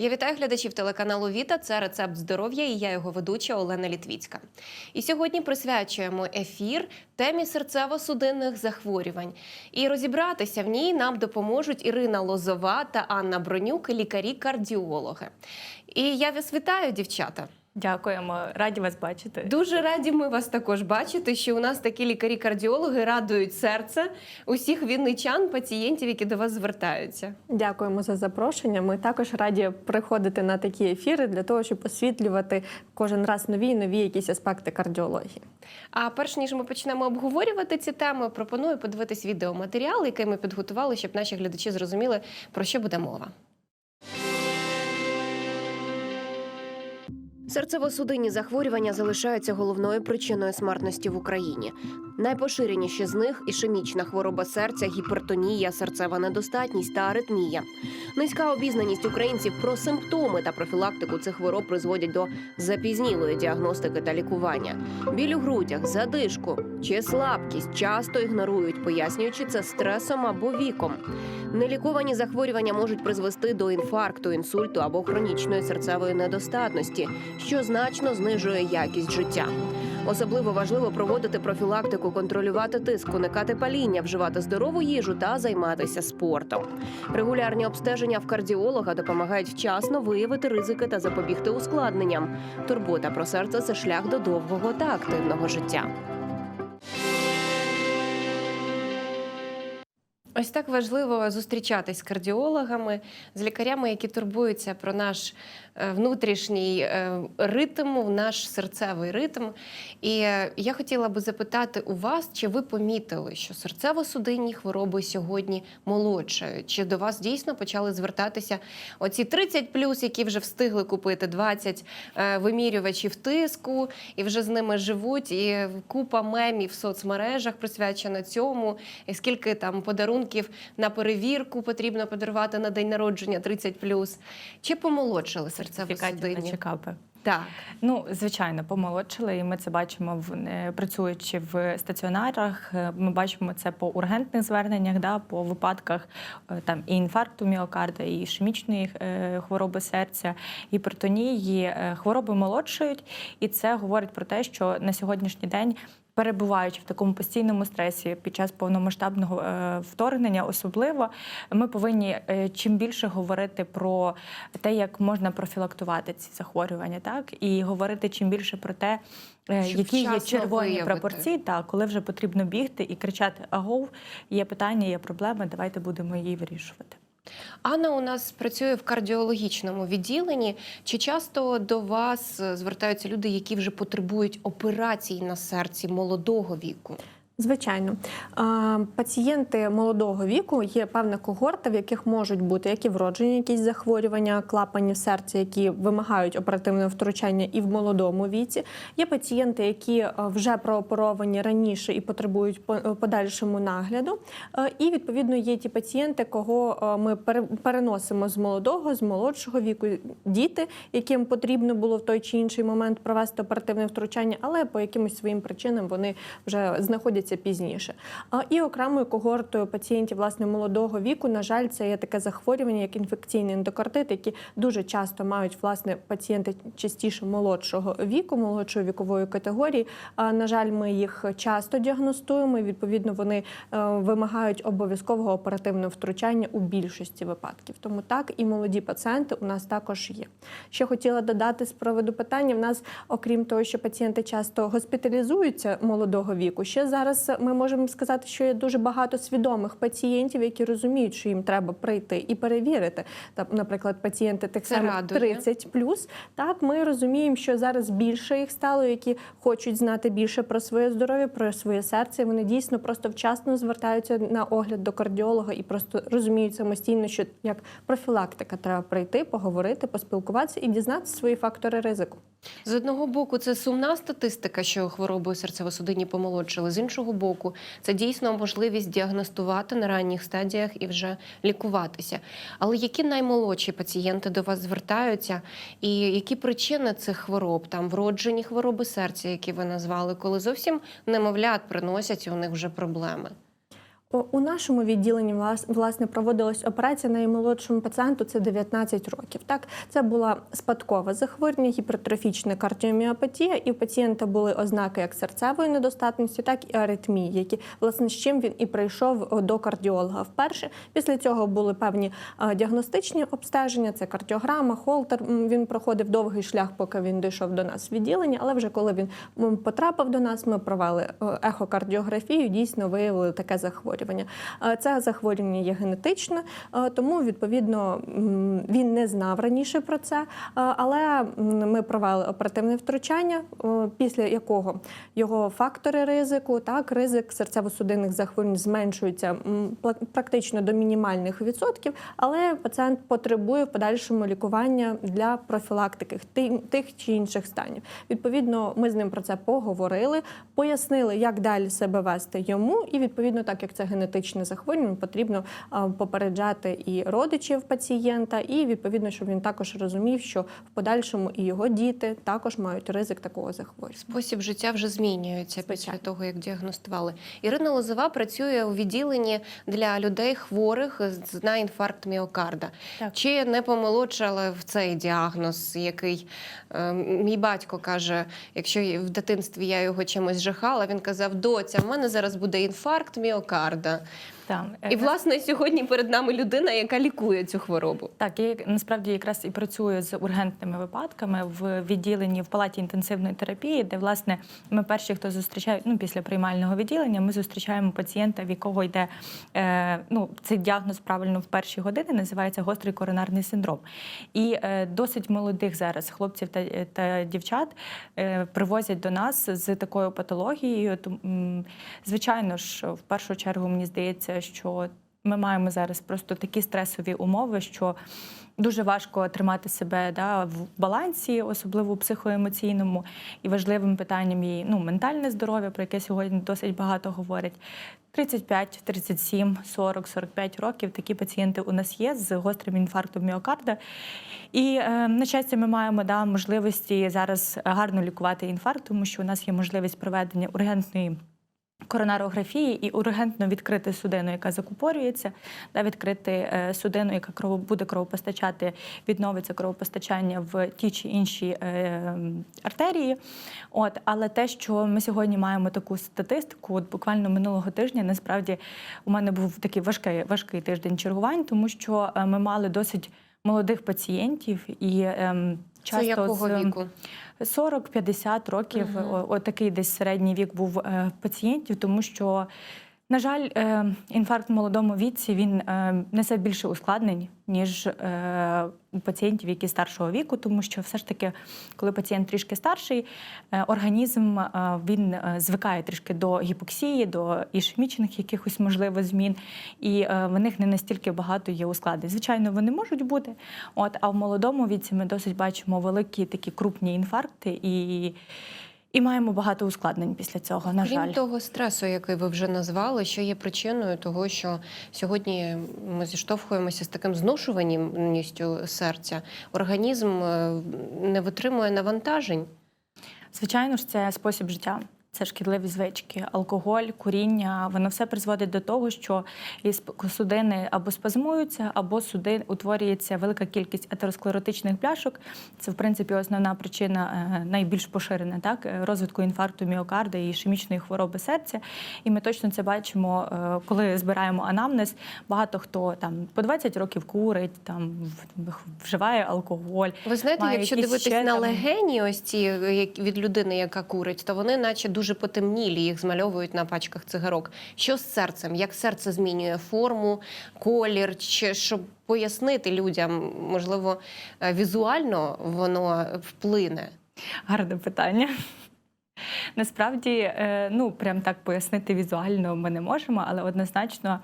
Я вітаю глядачів телеканалу Віта. Це рецепт здоров'я і я його ведуча Олена Літвіцька. І сьогодні присвячуємо ефір темі серцево-судинних захворювань. І розібратися в ній нам допоможуть Ірина Лозова та Анна Бронюк, лікарі-кардіологи. І я вас вітаю, дівчата. Дякуємо, раді вас бачити. Дуже раді ми вас також бачити, що у нас такі лікарі-кардіологи радують серце усіх вінничан, пацієнтів, які до вас звертаються. Дякуємо за запрошення. Ми також раді приходити на такі ефіри для того, щоб освітлювати кожен раз нові і нові якісь аспекти кардіології. А перш ніж ми почнемо обговорювати ці теми, пропоную подивитись відеоматеріал, який ми підготували, щоб наші глядачі зрозуміли, про що буде мова. Серцево-судинні захворювання залишаються головною причиною смертності в Україні. Найпоширеніші з них ішемічна хвороба серця, гіпертонія, серцева недостатність та аритмія. Низька обізнаність українців про симптоми та профілактику цих хвороб призводять до запізнілої діагностики та лікування. Біль у грудях, задишку чи слабкість часто ігнорують, пояснюючи це стресом або віком. Неліковані захворювання можуть призвести до інфаркту, інсульту або хронічної серцевої недостатності, що значно знижує якість життя. Особливо важливо проводити профілактику, контролювати тиск, уникати паління, вживати здорову їжу та займатися спортом. Регулярні обстеження в кардіолога допомагають вчасно виявити ризики та запобігти ускладненням. Турбота про серце це шлях до довгого та активного життя. Ось так важливо зустрічатись з кардіологами, з лікарями, які турбуються про наш е, внутрішній е, ритм, наш серцевий ритм. І е, я хотіла би запитати у вас, чи ви помітили, що серцево-судинні хвороби сьогодні молодшають? Чи до вас дійсно почали звертатися оці 30 плюс, які вже встигли купити 20 е, вимірювачів тиску, і вже з ними живуть, і купа мемів в соцмережах присвячена цьому, і скільки там подарунків на перевірку потрібно подарувати на день народження 30. Чи помолодшили Сертифікатів на чекапи. Так. Ну, звичайно, помолодшили, і ми це бачимо в е, працюючи в стаціонарах. Е, Ми бачимо це по ургентних зверненнях, да, по випадках е, там і інфаркту міокарда, і ішемічної хвороби серця, гіпертонії. Хвороби молодшають, і це говорить про те, що на сьогоднішній день. Перебуваючи в такому постійному стресі під час повномасштабного вторгнення, особливо ми повинні чим більше говорити про те, як можна профілактувати ці захворювання, так і говорити чим більше про те, е, Щоб які є червоні виявити. пропорції, та коли вже потрібно бігти і кричати Агов, є питання, є проблеми. Давайте будемо її вирішувати. Анна у нас працює в кардіологічному відділенні. Чи часто до вас е, звертаються люди, які вже потребують операцій на серці молодого віку? Звичайно, пацієнти молодого віку є певна когорта, в яких можуть бути як і вроджені якісь захворювання клапанів серця, які вимагають оперативного втручання і в молодому віці. Є пацієнти, які е, вже прооперовані раніше і потребують по- е, подальшому нагляду. Е, І відповідно є ті пацієнти, кого ми пере- переносимо з молодого, з молодшого віку, діти, яким потрібно було в той чи інший момент провести оперативне втручання, але по якимось своїм причинам вони вже знаходяться пізніше. І окремою когортою пацієнтів власне молодого віку, на жаль, це є таке захворювання, як інфекційний ендокардит, які дуже часто мають власне пацієнти частіше молодшого віку, молодшої вікової категорії. На жаль, ми їх часто діагностуємо. і, Відповідно, вони е, вимагають обов'язкового оперативного втручання у більшості випадків. Тому так і молоді пацієнти у нас також є. Ще хотіла додати з приводу питання. В нас, окрім того, що пацієнти часто госпіталізуються молодого віку, ще зараз ми можемо сказати, що є дуже багато свідомих пацієнтів, які розуміють, що їм треба прийти і перевірити. Та, наприклад, пацієнти тих самих 30 плюс. Так, ми розуміємо, що зараз більше їх стало, які хочуть знати більше про своє здоров'я, про своє серце. І вони дійсно просто вчасно звертаються на огляд до кардіолога і просто розуміють самостійно, що як профілактика треба прийти, поговорити, поспілкуватися і дізнатися свої фактори ризику. З одного боку, це сумна статистика, що хвороби серцево-судинні помолодшили. З іншого боку, це дійсно можливість діагностувати на ранніх стадіях і вже лікуватися. Але які наймолодші пацієнти до вас звертаються, і які причини цих хвороб? Там вроджені хвороби серця, які ви назвали, коли зовсім немовлят приносять у них вже проблеми. О, У нашому відділенні власне проводилась операція наймолодшому пацієнту це 19 років. Так, це була спадкове захворювання, гіпертрофічна кардіоміопатія, і у пацієнта були ознаки як серцевої недостатності, так і аритмії, які власне з чим він і прийшов до кардіолога вперше. Після цього були певні діагностичні обстеження, це кардіограма, холтер. Він проходив довгий шлях, поки він дійшов до нас в відділення. Але вже коли він потрапив до нас, ми провели е, ехокардіографію. Дійсно виявили таке захворювання. Е, Це захворювання є генетичне, е, тому відповідно він не знав раніше про це. Е, Але ми провели оперативне втручання, е, після якого його фактори ризику, так ризик серцево-судинних захворювань зменшується практично до мінімальних відсотків, але пацієнт потребує в подальшому лікування для профілактики тих чи інших станів. Відповідно, ми з ним про це поговорили, пояснили, як далі себе вести йому, і відповідно, так як це генетичне захворювання, потрібно попереджати і родичів пацієнта, і відповідно, щоб він також розумів, що в подальшому і його діти також мають ризик такого захворювання. Спосіб життя вже змінюється після того, як діагностували. Ірина Лозова працює у відділенні для людей хворих на інфаркт міокарда. Так. Чи не помолодшали в цей діагноз, який е, мій батько каже, якщо в дитинстві я його чимось жахала, він казав: доця, в мене зараз буде інфаркт міокарда. 일. Там І власне сьогодні перед нами людина, яка лікує цю хворобу. Так, я насправді якраз і працюю з ургентними випадками в відділенні в палаті інтенсивної терапії, де власне ми перші, хто зустрічає ну після приймального відділення, ми зустрічаємо пацієнта, в якого йде е, ну цей діагноз правильно в перші години, називається гострий коронарний синдром. І е, досить молодих зараз хлопців та, та дівчат е, привозять до нас з такою патологією. Том- Звичайно ж, в першу чергу мені здається, що ми маємо зараз просто такі стресові умови, що дуже важко тримати себе да, в балансі, особливо психоемоційному, і важливим питанням є ну, ментальне здоров'я, про яке сьогодні досить багато говорять. 35, 37, 40, 45 років такі пацієнти у нас є з гострим інфарктом міокарда. І е, на щастя, ми маємо да, можливості зараз гарно лікувати інфаркт, тому що у нас є можливість проведення ургентної коронарографії і ургентно відкрити судину, яка закупорюється, да, відкрити е, судину, яка кров, буде кровопостачати, відновиться кровопостачання в ті чи інші е, артерії. От, але те, що ми сьогодні маємо таку статистику, от буквально минулого тижня, насправді у мене був такий важкий, важкий тиждень чергувань, тому що е, ми мали досить молодих пацієнтів і ем, часто Це якого з, віку? 40-50 років, о- отакий десь середній вік був е, пацієнтів, тому що, на жаль, е, інфаркт в молодому віці він е, несе більше ускладнень, ніж е, у пацієнтів, які старшого віку, тому що все ж таки, коли пацієнт трішки старший, організм він звикає трішки до гіпоксії, до ішемічних якихось можливо змін, і в них не настільки багато є ускладнень. Звичайно, вони можуть бути. От, а в молодому віці ми досить бачимо великі такі крупні інфаркти і, і маємо багато ускладнень після цього, на Крім жаль. того стресу, який ви вже назвали, що є причиною того, що сьогодні ми зіштовхуємося з таким зношуваністю серця. Організм е, не витримує навантажень. Звичайно ж, це спосіб життя. Це шкідливі звички, алкоголь, куріння, воно все призводить до того, що судини або спазмуються, або суди утворюється велика кількість атеросклеротичних пляшок. Це, в принципі, основна причина е, найбільш поширена так е, розвитку інфаркту міокарда і ішемічної хвороби серця. І ми точно це бачимо, е, коли збираємо анамнез. Багато хто там по 20 років курить, там вживає алкоголь. Ви знаєте, якщо дивитись ще на легені, ось ці від людини, яка курить, то вони наче дуже потемнілі, їх змальовують на пачках цигарок. Що з серцем? Як серце змінює форму, колір? Чи щоб пояснити людям, можливо, е, візуально воно вплине? Гарне питання. Насправді, е, ну прям так пояснити візуально ми не можемо, але однозначно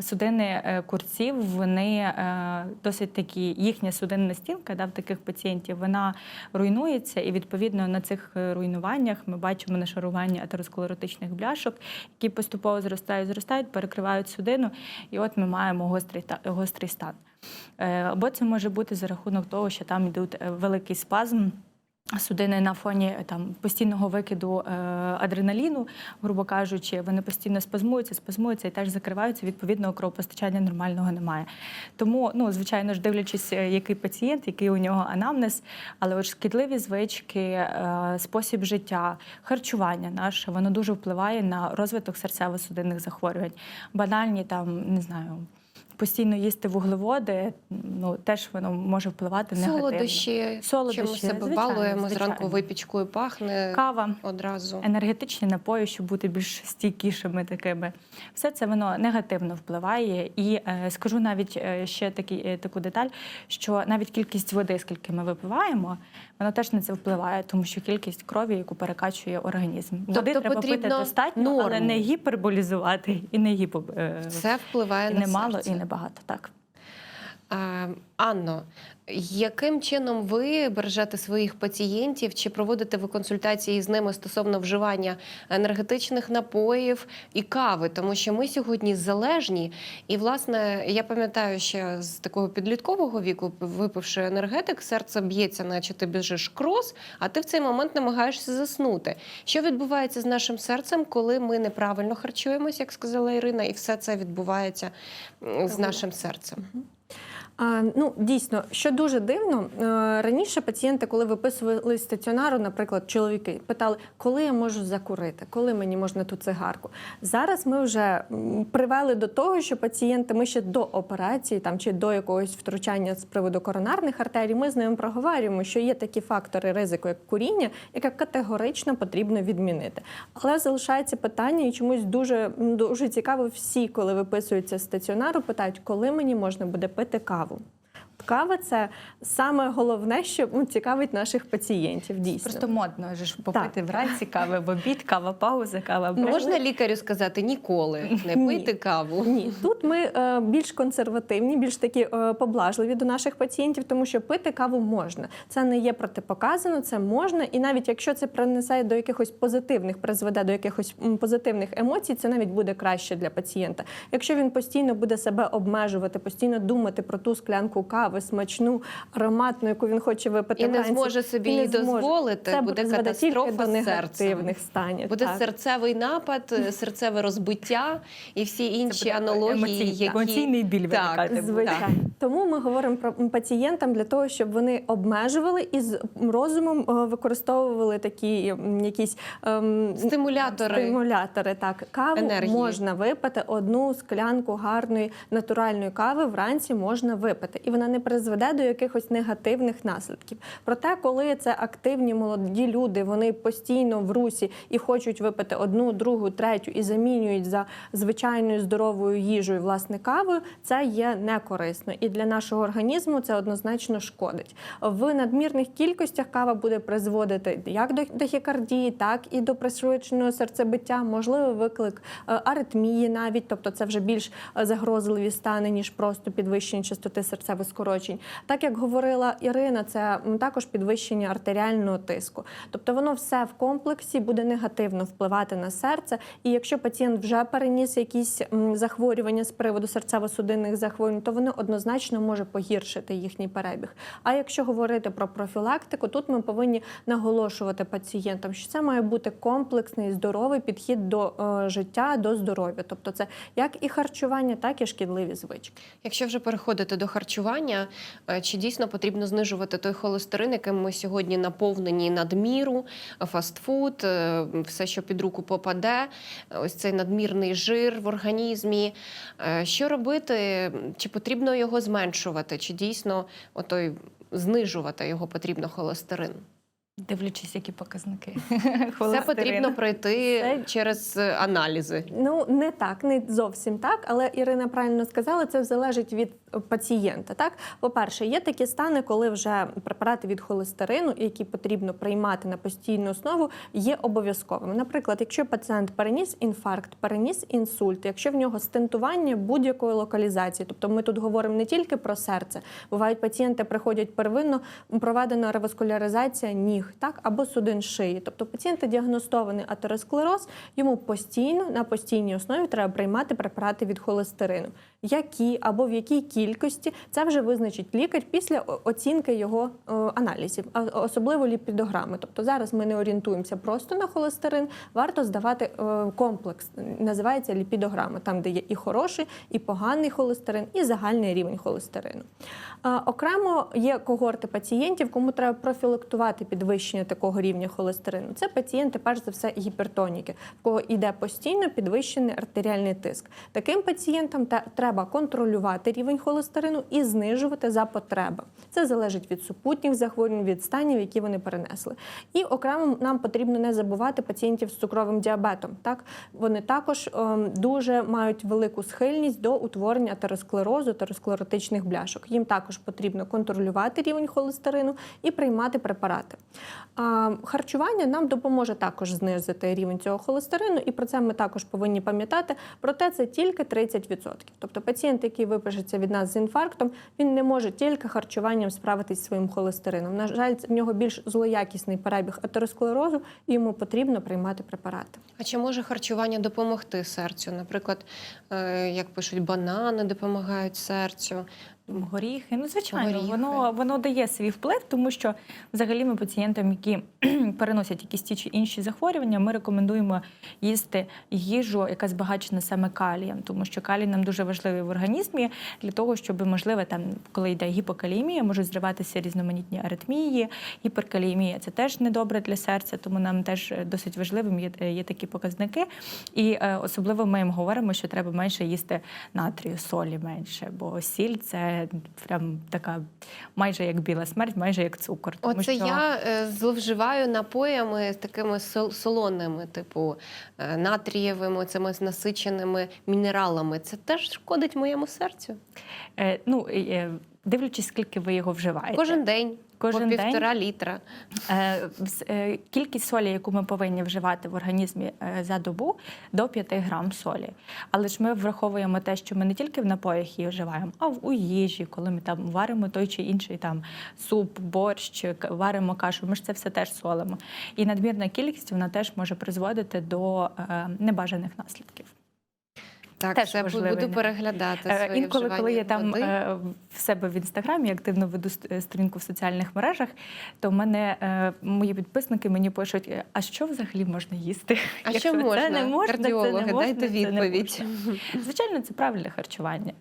судини е, курців, вони е, досить такі, їхня судинна стінка да, в таких пацієнтів вона руйнується, і відповідно на цих руйнуваннях ми бачимо нашарування атеросклеротичних бляшок, які поступово зростають, зростають, перекривають судину, і от ми маємо гострий гострий стан. Або це може бути за рахунок того, що там йдуть великий спазм. Судини на фоні е, там постійного викиду е, адреналіну, грубо кажучи, вони постійно спазмуються, спазмуються і теж закриваються. Відповідно, кровопостачання нормального немає. Тому, ну звичайно ж, дивлячись, е, який пацієнт, який у нього анамнез, але от шкідливі звички, е, спосіб життя, харчування наше, воно дуже впливає на розвиток серцево-судинних захворювань. Банальні там не знаю. Постійно їсти вуглеводи, ну теж воно може впливати негативно. Солодощі, Солодощі, чим ми себе звичайно, балуємо, зранку випічкою пахне Кава, одразу. енергетичні напої, щоб бути більш стійкішими такими. Все це воно негативно впливає. І е, скажу навіть е, ще такі, е, таку деталь, що навіть кількість води, скільки ми випиваємо, воно теж на це впливає, тому що кількість крові, яку перекачує організм. Води Тобто треба пити достатньо, достатньо, але не гіперболізувати і не гіпо Все впливає і на не мало, серце. і не багато. Так. Е, Анно, яким чином ви бережете своїх пацієнтів? Чи проводите ви консультації з ними стосовно вживання енергетичних напоїв і кави? Тому що ми сьогодні залежні, і власне я пам'ятаю, ще з такого підліткового віку, випивши енергетик, серце б'ється, наче ти біжиш крос, а ти в цей момент намагаєшся заснути. Що відбувається з нашим серцем, коли ми неправильно харчуємось, як сказала Ірина, і все це відбувається з нашим серцем? Ну, дійсно, що дуже дивно, е, раніше пацієнти, коли виписували стаціонару, наприклад, чоловіки питали, коли я можу закурити, коли мені можна ту цигарку. Зараз ми вже привели до того, що пацієнти, ми ще до операції там чи до якогось втручання з приводу коронарних артерій, ми з ними проговорюємо, що є такі фактори ризику, як куріння, яке категорично потрібно відмінити. Але залишається питання, і чомусь дуже, дуже цікаво всі, коли виписуються стаціонару, питають, коли мені можна буде пити каву. estavam. Кава це саме головне, що ну, цікавить наших пацієнтів. Дійсно Просто модно ж попити вранці кави, в обід, кава, пауза, кава. Ну. Можна лікарю сказати ніколи не Ні. пити каву. Ні, тут ми е, більш консервативні, більш такі е, поблажливі до наших пацієнтів, тому що пити каву можна. Це не є протипоказано, це можна. І навіть якщо це принесе до якихось позитивних, призведе до якихось позитивних емоцій, це навіть буде краще для пацієнта. Якщо він постійно буде себе обмежувати, постійно думати про ту склянку кави, смачну, ароматну, яку він хоче випити, І не зможе собі її дозволити, це буде катастрофа до негативних станів. Буде Так. серцевий напад, серцеве розбиття і всі інші аналогії, емоційний- які емоційний біль Так. Звичайно. Тому ми говоримо про пацієнтам для того, щоб вони обмежували і з розумом е, використовували такі якісь ем, Стимулятори. стимулятори. Так, каву Енергії. можна випити одну склянку гарної натуральної кави вранці можна випити, і вона не призведе до якихось негативних наслідків. Проте, коли це активні молоді люди, вони постійно в русі і хочуть випити одну, другу, третю і замінюють за звичайною здоровою їжею власне кавою, це є некорисно. І для нашого організму це однозначно шкодить. В надмірних кількостях кава буде призводити як до тахікардії, так і до пришвидшеного серцебиття, можливо, виклик е, аритмії навіть, тобто це вже більш е, загрозливі стани, ніж просто підвищення частоти серцевих скорочень. Так як говорила Ірина, це також підвищення артеріального тиску. Тобто воно все в комплексі буде негативно впливати на серце. І якщо пацієнт вже переніс якісь захворювання з приводу серцево-судинних захворювань, то воно однозначно може погіршити їхній перебіг. А якщо говорити про профілактику, тут ми повинні наголошувати пацієнтам, що це має бути комплексний здоровий підхід до е, життя, до здоров'я. Тобто, це як і харчування, так і шкідливі звички. Якщо вже переходити до харчування, е, чи дійсно потрібно знижувати той холестерин, яким ми сьогодні наповнені надміру, фастфуд, е, все, що під руку попаде, ось цей надмірний жир в організмі. Е, Що робити? Чи потрібно його зменшувати? Чи дійсно отой знижувати його потрібно холестерин? Дивлячись, які показники. Це потрібно пройти Це- через е, аналізи. Ну не так, не зовсім так, але Ірина правильно сказала, це залежить від пацієнта. Так, по-перше, є такі стани, коли вже препарати від холестерину, які потрібно приймати на постійну основу, є обов'язковими. Наприклад, якщо пацієнт переніс інфаркт, переніс інсульт, якщо в нього стентування будь-якої локалізації, тобто ми тут говоримо не тільки про серце, бувають пацієнти приходять первинно проведена реваскуляризація ніг, так або судин шиї. Тобто пацієнти діагностований атеросклероз, йому постійно на постійній основі треба приймати препарати від холестерину. Які або в якій кількості, це вже визначить лікар після оцінки його е, аналізів, особливо ліпідограми. Тобто зараз ми не орієнтуємося просто на холестерин, варто здавати е, комплекс, називається ліпідограма, там де є і хороший, і поганий холестерин, і загальний рівень холестерину. Окремо є когорти пацієнтів, кому треба профілактувати підвищення такого рівня холестерину. Це пацієнти, перш за все, гіпертоніки, в кого йде постійно підвищений артеріальний тиск. Таким пацієнтам те- треба контролювати рівень холестерину і знижувати за потреби. Це залежить від супутніх захворювань, від станів, які вони перенесли. І окремо нам потрібно не забувати пацієнтів з цукровим діабетом. Так вони також ем, дуже мають велику схильність до утворення атеросклерозу, атеросклеротичних бляшок. Їм також потрібно контролювати рівень холестерину і приймати препарати. А, харчування нам допоможе також знизити рівень цього холестерину, і про це ми також повинні пам'ятати. Проте це тільки 30%. Тобто пацієнт, який випишеться від нас з інфарктом, він не може тільки харчуванням справитись зі своїм холестерином. На жаль, в нього більш злоякісний перебіг атеросклерозу, і йому потрібно приймати препарати. А чи може харчування допомогти серцю? Наприклад, е, як пишуть, банани допомагають серцю. Горіхи, ну звичайно, Горіхи. воно воно дає свій вплив, тому що взагалі ми пацієнтам, які переносять якісь ті чи інші захворювання, ми рекомендуємо їсти їжу, яка збагачена саме калієм, тому що калій нам дуже важливий в організмі для того, щоб можливо там, коли йде гіпокаліємія, можуть зриватися різноманітні аритмії, гіперкаліємія це теж недобре для серця, тому нам теж досить важливим є, є такі показники. І е, особливо ми їм говоримо, що треба менше їсти натрію, солі менше, бо сіль це прям така майже як біла смерть, майже як цукор. Тому Оце що... я е, зловживаю напоями з такими солоними, типу е, натрієвими, цими насиченими мінералами. Це теж шкодить моєму серцю. Е, ну, е, дивлячись, скільки ви його вживаєте. Кожен день. Кожен по день? літра. Е, е, Кількість солі, яку ми повинні вживати в організмі е, за добу, до 5 грам солі. Але ж ми враховуємо те, що ми не тільки в напоях її вживаємо, а в у їжі, коли ми там варимо той чи інший там суп, борщ, варимо кашу. Ми ж це все теж солимо. І надмірна кількість вона теж може призводити до небажаних наслідків. Так, Теж це важливий буду переглядати. Е, своє Інколи, коли я там води. е, в себе в інстаграмі активно веду е, сторінку в соціальних мережах, то в мене мої підписники мені пишуть: «Е, а що взагалі можна їсти? А Якщо що можна? Це не можна, Кардіологи, це не можна, дайте це не відповідь. можна. Звичайно, це правильне харчування.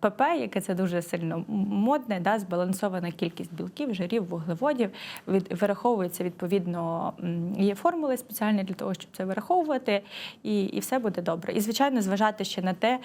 ПП, яке це дуже сильно модне, да, збалансована кількість білків, жирів, вуглеводів, від, вираховується відповідно. Є формули спеціальні для того, щоб це вираховувати, і, і все буде добре. І звичайно, зважати ще на те,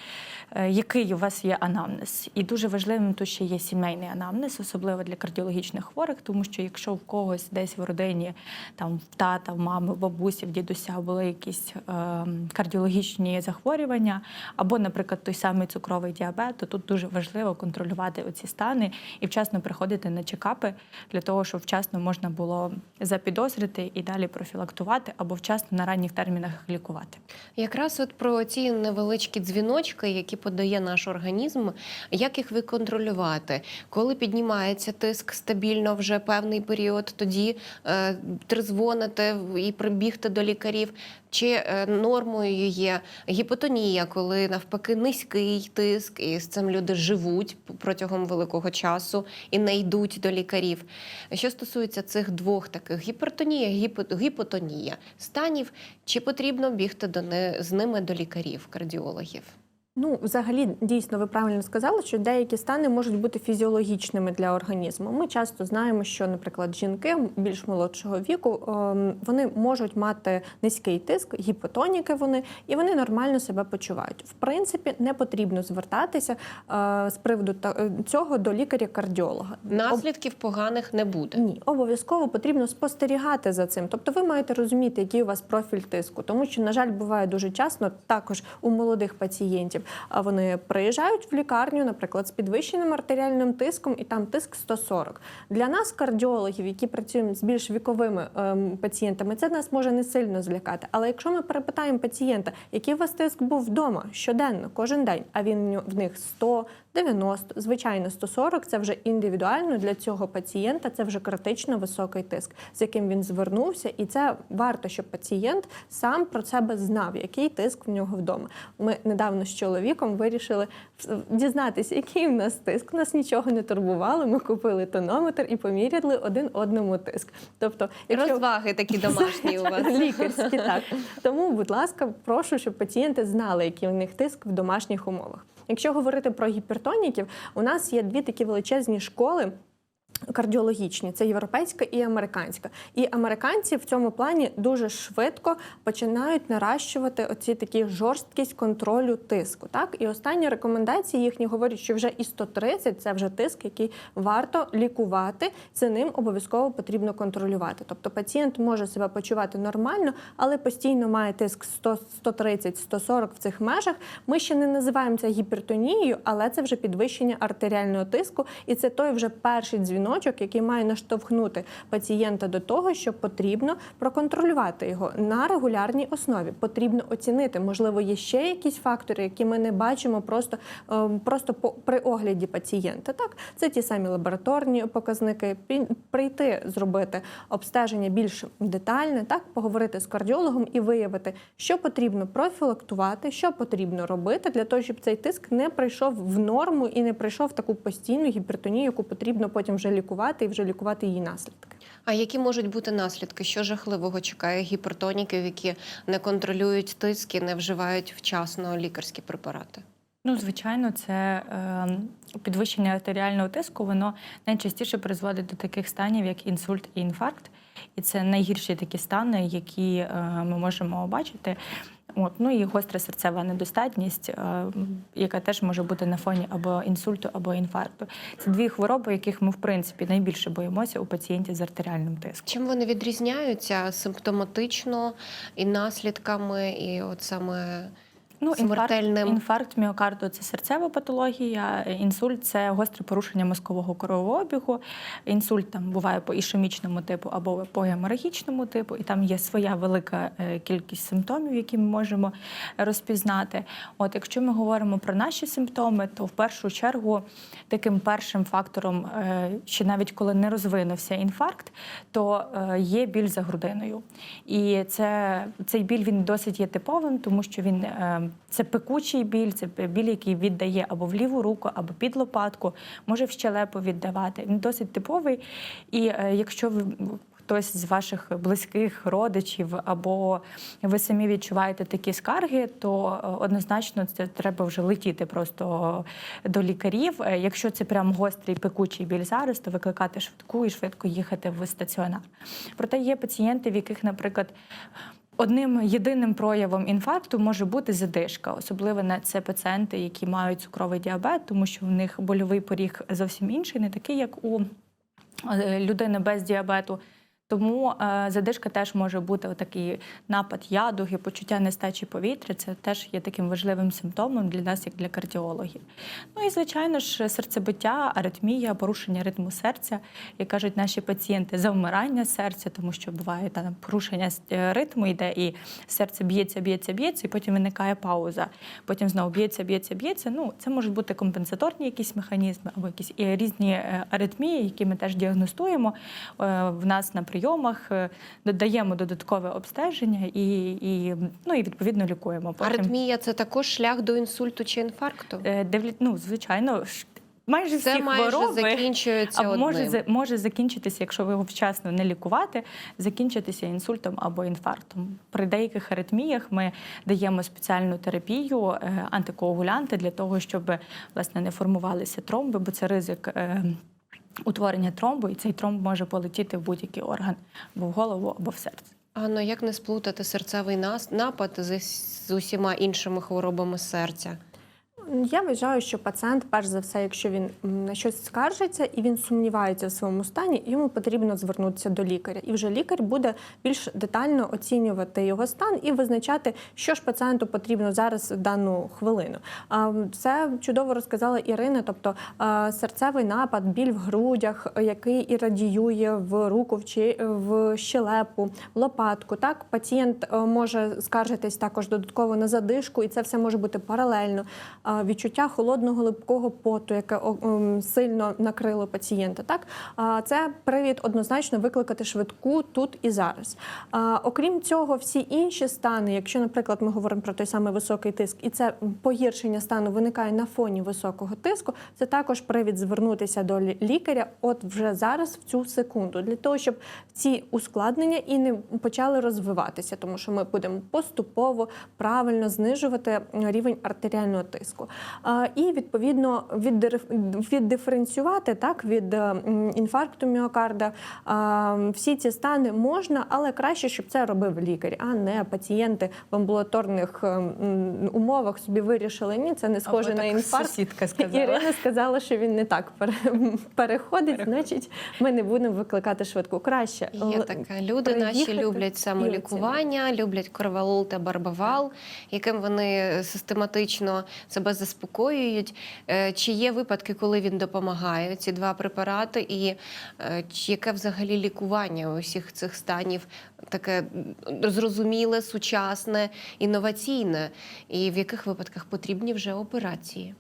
е, який у вас є анамнез. І дуже важливим тут ще є сімейний анамнез, особливо для кардіологічних хворих, тому що якщо в когось десь в родині, там в тата, в мами, в бабусі, в дідуся були якісь е, кардіологічні захворювання, або, наприклад, той самий цукровий діабет, то тут дуже важливо контролювати оці стани і вчасно приходити на чекапи для того, щоб вчасно можна було запідозрити і далі профілактувати, або вчасно на ранніх термінах лікувати. Якраз от про ці невеличкі дзвіночки, які подає наш організм, як їх виконтролювати? Коли піднімається тиск стабільно вже певний період, тоді е, трезвонити і прибігти до лікарів. Чи е, нормою є гіпотонія, коли навпаки низький тиск, і з цим люди живуть протягом великого часу і не йдуть до лікарів. Що стосується цих двох таких гіпертонія, гіпо- гіпотонія станів, чи потрібно бігти до не, з ними до лікарів, кардіологів? Ну, взагалі, дійсно, ви правильно сказали, що деякі стани можуть бути фізіологічними для організму. Ми часто знаємо, що, наприклад, жінки більш молодшого віку ем, вони можуть мати низький тиск, гіпотоніки вони, і вони нормально себе почувають. В принципі, не потрібно звертатися е, з приводу е, цього до лікаря-кардіолога. Наслідків поганих не буде. Ні, обов'язково потрібно спостерігати за цим. Тобто ви маєте розуміти, який у вас профіль тиску, тому що, на жаль, буває дуже часто також у молодих пацієнтів. А вони приїжджають в лікарню, наприклад, з підвищеним артеріальним тиском, і там тиск 140. Для нас, кардіологів, які працюємо з більш віковими ем, пацієнтами, це нас може не сильно злякати. Але якщо ми перепитаємо пацієнта, який у вас тиск був вдома щоденно, кожен день, а він в них 100, 90, звичайно, 140 – це вже індивідуально для цього пацієнта. Це вже критично високий тиск, з яким він звернувся, і це варто, щоб пацієнт сам про себе знав, який тиск в нього вдома. Ми недавно з чоловіком вирішили дізнатися, який в нас тиск. Нас нічого не турбувало. Ми купили тонометр і поміряли один одному тиск. Тобто, якщо Розваги такі домашні у вас. лікарські, так тому, будь ласка, прошу, щоб пацієнти знали, який у них тиск в домашніх умовах. Якщо говорити про гіпертоніків, у нас є дві такі величезні школи. Кардіологічні, це європейська і американська. І американці в цьому плані дуже швидко починають наращувати оці такі жорсткість контролю тиску. Так і останні рекомендації їхні говорять, що вже і 130 – це вже тиск, який варто лікувати. За ним обов'язково потрібно контролювати. Тобто пацієнт може себе почувати нормально, але постійно має тиск 100, 130, 140 в цих межах. Ми ще не називаємо це гіпертонією, але це вже підвищення артеріального тиску, і це той вже перший дзвіночок, який має наштовхнути пацієнта до того, що потрібно проконтролювати його на регулярній основі. Потрібно оцінити, можливо, є ще якісь фактори, які ми не бачимо просто, е, просто по при огляді пацієнта. Так, це ті самі лабораторні показники. Прийти зробити обстеження більш детальне, так поговорити з кардіологом і виявити, що потрібно профілактувати, що потрібно робити для того, щоб цей тиск не прийшов в норму і не прийшов в таку постійну гіпертонію, яку потрібно потім вже лікувати і вже лікувати її наслідки. А які можуть бути наслідки? Що жахливого чекає гіпертоніків, які не контролюють тиск і не вживають вчасно лікарські препарати? Ну, звичайно, це е, підвищення артеріального тиску, воно найчастіше призводить до таких станів, як інсульт і інфаркт. І це найгірші такі стани, які е, ми можемо бачити. От, ну і гостра серцева недостатність, е, яка теж може бути на фоні або інсульту, або інфаркту. Це дві хвороби, яких ми в принципі найбільше боїмося у пацієнтів з артеріальним тиском. Чим вони відрізняються симптоматично і наслідками, і от саме Ну, Смертельним. інфаркт, інфаркт міокарду це серцева патологія, інсульт це гостре порушення мозкового кровообігу. Інсульт там буває по ішемічному типу або по геморагічному типу, і там є своя велика е, кількість симптомів, які ми можемо розпізнати. От якщо ми говоримо про наші симптоми, то в першу чергу таким першим фактором, е, що навіть коли не розвинувся інфаркт, то е, є біль за грудиною. І це, цей біль він досить є типовим, тому що він е, це пекучий біль, це біль, який віддає або в ліву руку, або під лопатку, може в щелепу віддавати. Він досить типовий. І е, якщо ви хтось з ваших близьких родичів, або ви самі відчуваєте такі скарги, то е, однозначно це треба вже летіти просто до лікарів. Е, Якщо це прям гострий пекучий біль зараз, то викликати швидку і швидко їхати в стаціонар. Проте є пацієнти, в яких, наприклад, Одним єдиним проявом інфаркту може бути задишка, особливо на це пацієнти, які мають цукровий діабет, тому що в них больовий поріг зовсім інший, не такий, як у е, людини без діабету. Тому е, задишка теж може бути такий напад яду, почуття нестачі повітря. Це теж є таким важливим симптомом для нас, як для кардіологів. Ну і звичайно ж, серцебиття, аритмія, порушення ритму серця, як кажуть наші пацієнти, завмирання серця, тому що буває там порушення е, ритму, йде і серце б'ється, б'ється, б'ється, і потім виникає пауза. Потім знову б'ється, б'ється, б'ється. Ну це можуть бути компенсаторні якісь механізми або якісь і різні е, аритмії, які ми теж діагностуємо в нас на прийомах, е, додаємо додаткове обстеження і, і, ну, і відповідно лікуємо. Потім, аритмія це також шлях до інсульту чи інфаркту? е, дивлять, ну, звичайно, майже Це всі майже хвороби закінчується а може, одним. може закінчитися, якщо ви його вчасно не лікувати, закінчитися інсультом або інфарктом. При деяких аритміях ми даємо спеціальну терапію, е, антикоагулянти для того, щоб власне не формувалися тромби, бо це ризик. Утворення тромбу, і цей тромб може полетіти в будь-який орган, або в голову, або в серце. Анно, як не сплутати серцевий напад з, з усіма іншими хворобами серця? Я вважаю, що пацієнт, перш за все, якщо він на щось скаржиться і він сумнівається в своєму стані, йому потрібно звернутися до лікаря. І вже лікар буде більш детально оцінювати його стан і визначати, що ж пацієнту потрібно зараз в дану хвилину. Це чудово розказала Ірина. Тобто серцевий напад, біль в грудях, який і радіює в руку, в чи- в щелепу, лопатку. Так, пацієнт е, може скаржитись також додатково на задишку, і це все може бути паралельно. Відчуття холодного липкого поту, яке ем, сильно накрило пацієнта. Так це привід однозначно викликати швидку тут і зараз. Окрім цього, всі інші стани, якщо, наприклад, ми говоримо про той самий високий тиск, і це погіршення стану виникає на фоні високого тиску, це також привід звернутися до лікаря, от вже зараз в цю секунду, для того, щоб ці ускладнення і не почали розвиватися, тому що ми будемо поступово правильно знижувати рівень артеріального тиску. А, І відповідно віддиф- віддиференціювати так від е, інфаркту міокарда. Всі ці стани можна, але краще, щоб це робив лікар, а не пацієнти в амбулаторних е, умовах собі вирішили. Ні, це не схоже Або на так інфаркт. Сусідка сказала. Ірина сказала, що він не так пере- переходить, значить, ми не будемо викликати швидку. Краще Є таке. Люди наші люблять самолікування, люблять корвалол та барбавал, яким вони систематично себе заспокоюють. Е, Чи є випадки, коли він допомагає, ці два препарати, і е, яке взагалі лікування усіх цих станів таке зрозуміле, сучасне, інноваційне, і в яких випадках потрібні вже операції?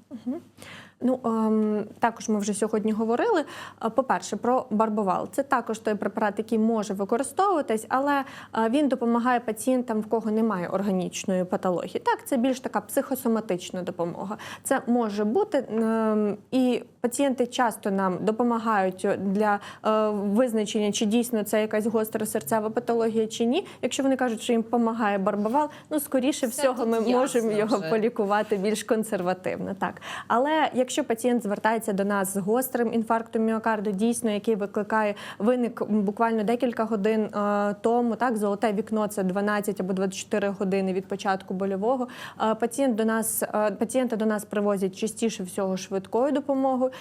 Ну ем, також ми вже сьогодні говорили. Е, По-перше, про барбовал. Це також той препарат, який може використовуватись, але е, він допомагає пацієнтам, в кого немає органічної патології. Так, це більш така психосоматична допомога. Це може бути ем, і пацієнти часто нам допомагають для е, визначення, чи дійсно це якась гостра серцева патологія чи ні. Якщо вони кажуть, що їм допомагає барбовал, ну скоріше Це всього ми можемо його вже. полі лікувати більш консервативно. Так, але якщо пацієнт звертається до нас з гострим інфарктом міокарду, дійсно, який викликає виник буквально декілька годин е, тому, так золоте вікно це 12 або 24 години від початку больового. е, Пацієнт до нас е, пацієнта до нас привозять частіше всього швидкою допомогою.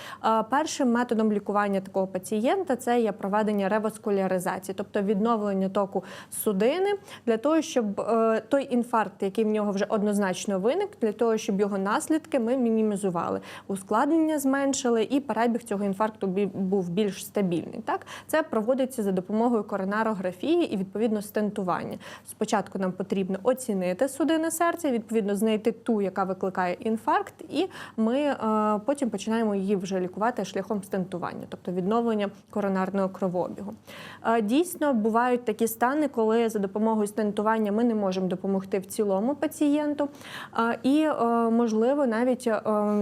Першим методом лікування такого пацієнта це є проведення реваскуляризації, тобто відновлення току судини для того, щоб той інфаркт, який в нього вже однозначно виник, для того, щоб його наслідки ми мінімізували, ускладнення зменшили, і перебіг цього інфаркту був більш стабільний. Так, це проводиться за допомогою коронарографії і відповідно стентування. Спочатку нам потрібно оцінити судини серця, відповідно знайти ту, яка викликає інфаркт, і ми е, потім починаємо її вже лікувати шляхом стентування, тобто відновлення коронарного кровообігу. Е, Дійсно, бувають такі стани, коли за допомогою стентування ми не можемо допомогти в цілому пацієнту, Е, і можливо навіть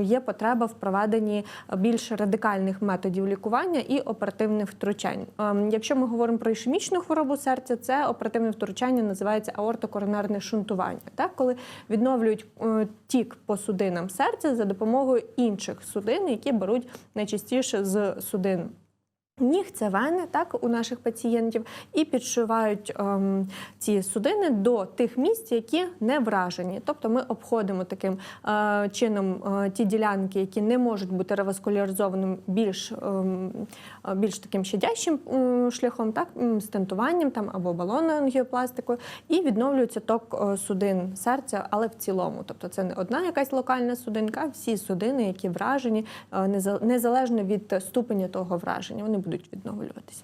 є потреба в проведенні більш радикальних методів лікування і оперативних втручань. Е, Якщо ми говоримо про ішемічну хворобу серця, це оперативне втручання називається аортокоронарне шунтування. Так, коли відновлюють е, тік по судинам серця за допомогою інших судин, які беруть найчастіше з судин. Ніг це вени, так у наших пацієнтів, і підшивають ем, ці судини до тих місць, які не вражені. Тобто ми обходимо таким е, чином е, ті ділянки, які не можуть бути реваскуляризованими більш, ем, е, більш таким щадящим м, шляхом, так стентуванням там або балонною ангіопластикою, і відновлюється ток е, судин серця, але в цілому. Тобто це не одна якась локальна судинка, а всі судини, які вражені, е, неза- незалежно від ступеня того враження, вони будуть відновлюватися.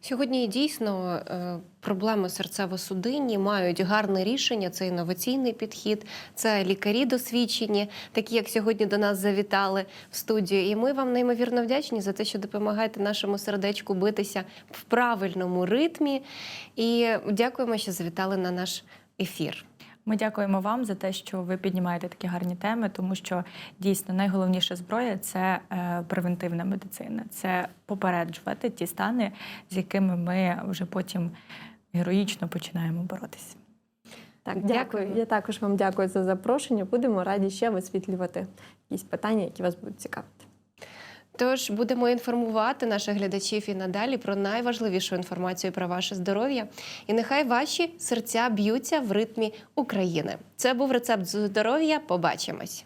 Сьогодні дійсно е, проблеми серцево-судинні мають гарне рішення. Це інноваційний підхід, це лікарі досвідчені, такі як сьогодні до нас завітали в студію. І ми вам неймовірно вдячні за те, що допомагаєте нашому сердечку битися в правильному ритмі. І дякуємо, що завітали на наш ефір. Ми дякуємо вам за те, що ви піднімаєте такі гарні теми, тому що дійсно найголовніша зброя це е, превентивна медицина, це попереджувати ті стани, з якими ми вже потім героїчно починаємо боротися. Так, Дякую. дякую. Я також вам дякую за запрошення. Будемо раді ще висвітлювати якісь питання, які вас будуть цікавити. Тож будемо інформувати наших глядачів і надалі про найважливішу інформацію про ваше здоров'я. І нехай ваші серця б'ються в ритмі України. Це був рецепт здоров'я. Побачимось.